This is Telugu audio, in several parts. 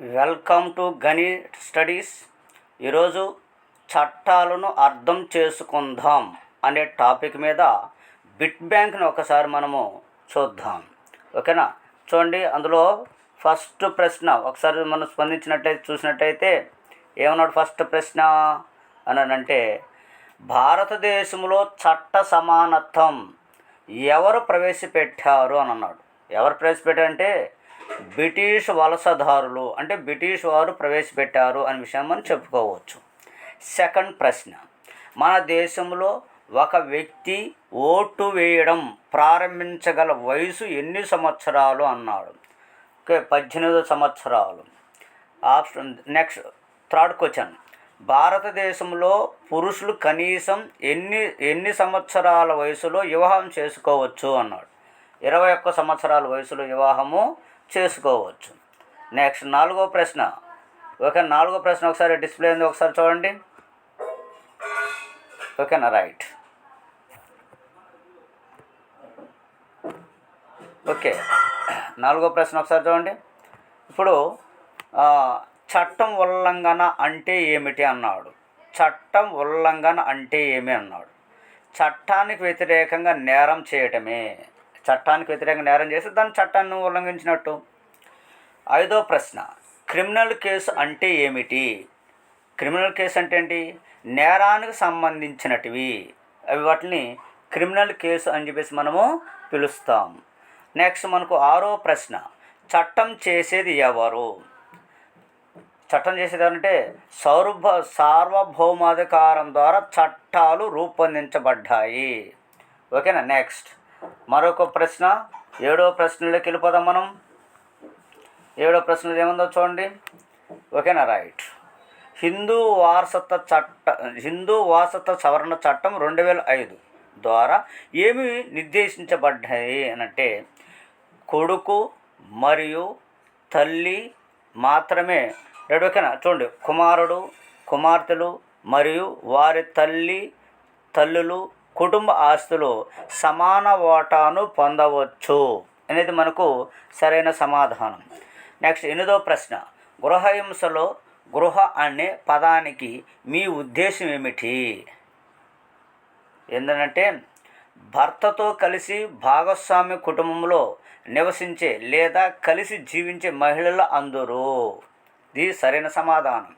Welcome to గణి studies. ఈరోజు చట్టాలను అర్థం చేసుకుందాం అనే టాపిక్ మీద బిట్ బ్యాంక్ని ఒకసారి మనము చూద్దాం. ఓకేనా? చూడండి అందులో ఫస్ట్ ప్రశ్న ఒకసారి మనం స్పందించినట్లయితే చూసినట్టయితే ఏమన్నాడు ఫస్ట్ ప్రశ్న? అనంటే భారతదేశంలో చట్ట సమానత్వం ఎవరు ప్రవేశపెట్టారు? అని అన్నాడు. ఎవరు ప్రవేశపెట్టారంటే బ్రిటిష్ వలసదారులు అంటే బ్రిటిష్ వారు ప్రవేశపెట్టారు అనే విషయం మనం చెప్పుకోవచ్చు. సెకండ్ ప్రశ్న మన దేశంలో ఒక వ్యక్తి ఓటు వేయడం ప్రారంభించగల వయసు ఎన్ని సంవత్సరాలు అన్నాడు. ఓకే పద్దెనిమిది సంవత్సరాలు. ఆప్షన్ నెక్స్ట్ థర్డ్ క్వశ్చన్ భారతదేశంలో పురుషులు కనీసం ఎన్ని ఎన్ని సంవత్సరాల వయసులో వివాహం చేసుకోవచ్చు అన్నాడు. ఇరవై ఒక్క సంవత్సరాల వయసులో వివాహము చేసుకోవచ్చు. నెక్స్ట్ నాలుగో ప్రశ్న. ఓకే నాలుగో ప్రశ్న ఒకసారి డిస్ప్లే ఉంది ఒకసారి చూడండి. ఓకేనా రైట్ ఓకే నాలుగో ప్రశ్న ఒకసారి చూడండి. ఇప్పుడు చట్టం ఉల్లంఘన అంటే ఏమిటి అన్నాడు. చట్టం ఉల్లంఘన అంటే ఏమి అన్నాడు. చట్టానికి వ్యతిరేకంగా నేరం చేయటమే. చట్టానికి వ్యతిరేకంగా నేరం చేసి దాని చట్టాన్ని ఉల్లంఘించినట్టు. ఐదో ప్రశ్న క్రిమినల్ కేసు అంటే ఏమిటి? క్రిమినల్ కేసు అంటే ఏంటి? నేరానికి సంబంధించినటివి. అవి వాటిని క్రిమినల్ కేసు అని చెప్పేసి మనము పిలుస్తాం. నెక్స్ట్ మనకు ఆరో ప్రశ్న చట్టం చేసేది ఎవరు? చట్టం చేసేది అంటే సౌర్భ సార్వభౌమాధికారం ద్వారా చట్టాలు రూపొందించబడ్డాయి. ఓకేనా? నెక్స్ట్. మరొక ప్రశ్న ఏడో ప్రశ్నలోకి వెళ్ళిపోదాం మనం. ఏడో ప్రశ్నలు ఏముందో చూడండి. ఓకేనా? రైట్. హిందూ వారసత్వ చట్ట హిందూ వారసత్వ సవరణ చట్టం రెండు వేల ఐదు ద్వారా ఏమి నిర్దేశించబడ్డాయి అనంటే అంటే కొడుకు మరియు తల్లి మాత్రమే రెడీ ఓకేనా? చూడండి. కుమారుడు కుమార్తెలు మరియు వారి తల్లి తల్లులు కుటుంబ ఆస్తులు సమాన వాటాను పొందవచ్చు. అనేది మనకు సరైన సమాధానం. నెక్స్ట్ ఎనిమిదో ప్రశ్న. గృహహింసలో గృహ అనే పదానికి మీ ఉద్దేశం ఏమిటి? ఏంటంటే భర్తతో కలిసి భాగస్వామ్య కుటుంబంలో నివసించే లేదా కలిసి జీవించే మహిళలు అందరూ. ఇది సరైన సమాధానం.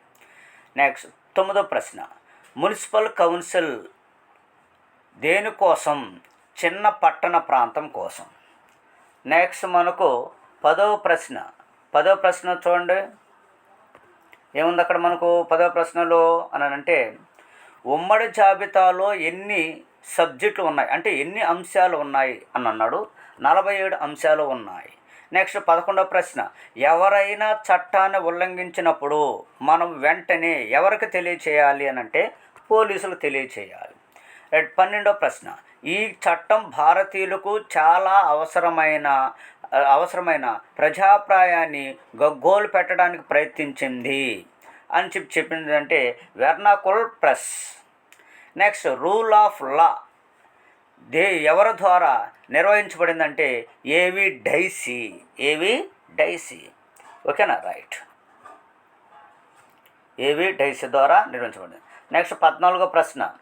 నెక్స్ట్ తొమ్మిదో ప్రశ్న. మున్సిపల్ కౌన్సిల్ దేనికోసం? చిన్న పట్టణ ప్రాంతం కోసం. నెక్స్ట్ మనకు పదవ ప్రశ్న. పదవ ప్రశ్న చూడండి. ఏముంది అక్కడ మనకు పదవ ప్రశ్నలో అని అంటే ఉమ్మడి జాబితాలో ఎన్ని సబ్జెక్టులు ఉన్నాయి? అంటే ఎన్ని అంశాలు ఉన్నాయి? అని అన్నాడు. నలభై ఏడు అంశాలు ఉన్నాయి. నెక్స్ట్ పదకొండవ ప్రశ్న. ఎవరైనా చట్టాన్ని ఉల్లంఘించినప్పుడు మనం వెంటనే ఎవరికి తెలియచేయాలి అని అంటే పోలీసులకు తెలియచేయాలి. పన్నెండో ప్రశ్న. ఈ చట్టం భారతీయులకు చాలా అవసరమైన అవసరమైన ప్రజాప్రాయాన్ని గగ్గోలు పెట్టడానికి ప్రయత్నించింది అని చెప్పి చెప్పింది అంటే vernacular press. Next rule of law. They ఎవరి ద్వారా నిర్వహించబడిందంటే ఏవి డైసీ ఏవి డైసీ. ఓకేనా? రైట్. ఏవి డైసీ ద్వారా నిర్వహించబడింది. నెక్స్ట్ పద్నాలుగో ప్రశ్న.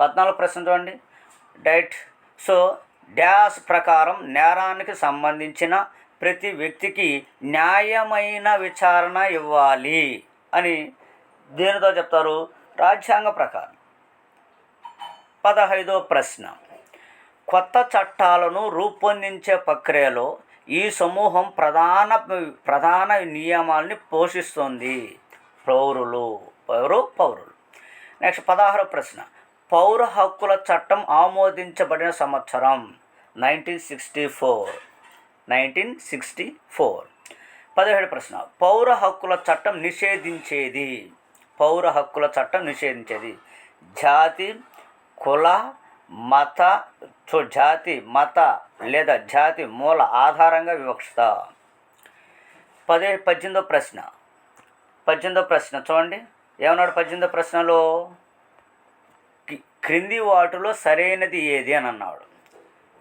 పద్నాలుగు ప్రశ్న చూడండి. డైట్. సో డ్యాష్ ప్రకారం నేరానికి సంబంధించిన ప్రతి వ్యక్తికి న్యాయమైన విచారణ ఇవ్వాలి అని దేనితో చెప్తారు? రాజ్యాంగ ప్రకారం. పదహైదో ప్రశ్న. కొత్త చట్టాలను రూపొందించే ప్రక్రియలో ఈ సమూహం ప్రధాన ప్రధాన నియమాల్ని పోషిస్తుంది. పౌరులు. పౌరు పౌరులు. నెక్స్ట్ పదహారో ప్రశ్న. పౌర హక్కుల చట్టం ఆమోదించబడిన సంవత్సరం. Nineteen sixty four. Nineteen sixty four. పదిహేడు ప్రశ్న. పౌర హక్కుల చట్టం నిషేధించేది? పౌర హక్కుల చట్టం నిషేధించేది? జాతి కుల మత చు- జాతి మత లేదా జాతి మూల ఆధారంగా వివక్షత. పదే పద్దెనిమిదో ప్రశ్న. పద్దెనిమిదో ప్రశ్న. చూడండి. ఏమన్నాడు పద్దెనిమిదో ప్రశ్నలో? క్రింది వాటిలో సరైనది ఏది అని అన్నాడు.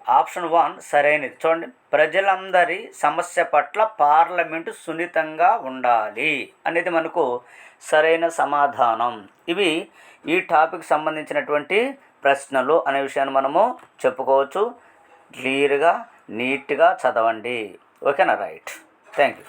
ఆప్షన్ వన్ సరైనది. చూడండి. ప్రజలందరి సమస్య పట్ల పార్లమెంటు సున్నితంగా ఉండాలి అనేది మనకు సరైన సమాధానం. ఇవి ఈ టాపిక్ సంబంధించినటువంటి ప్రశ్నలు అనే విషయాన్ని మనము చెప్పుకోవచ్చు. క్లియర్గా నీట్గా చదవండి. ఓకేనా? రైట్. Thank you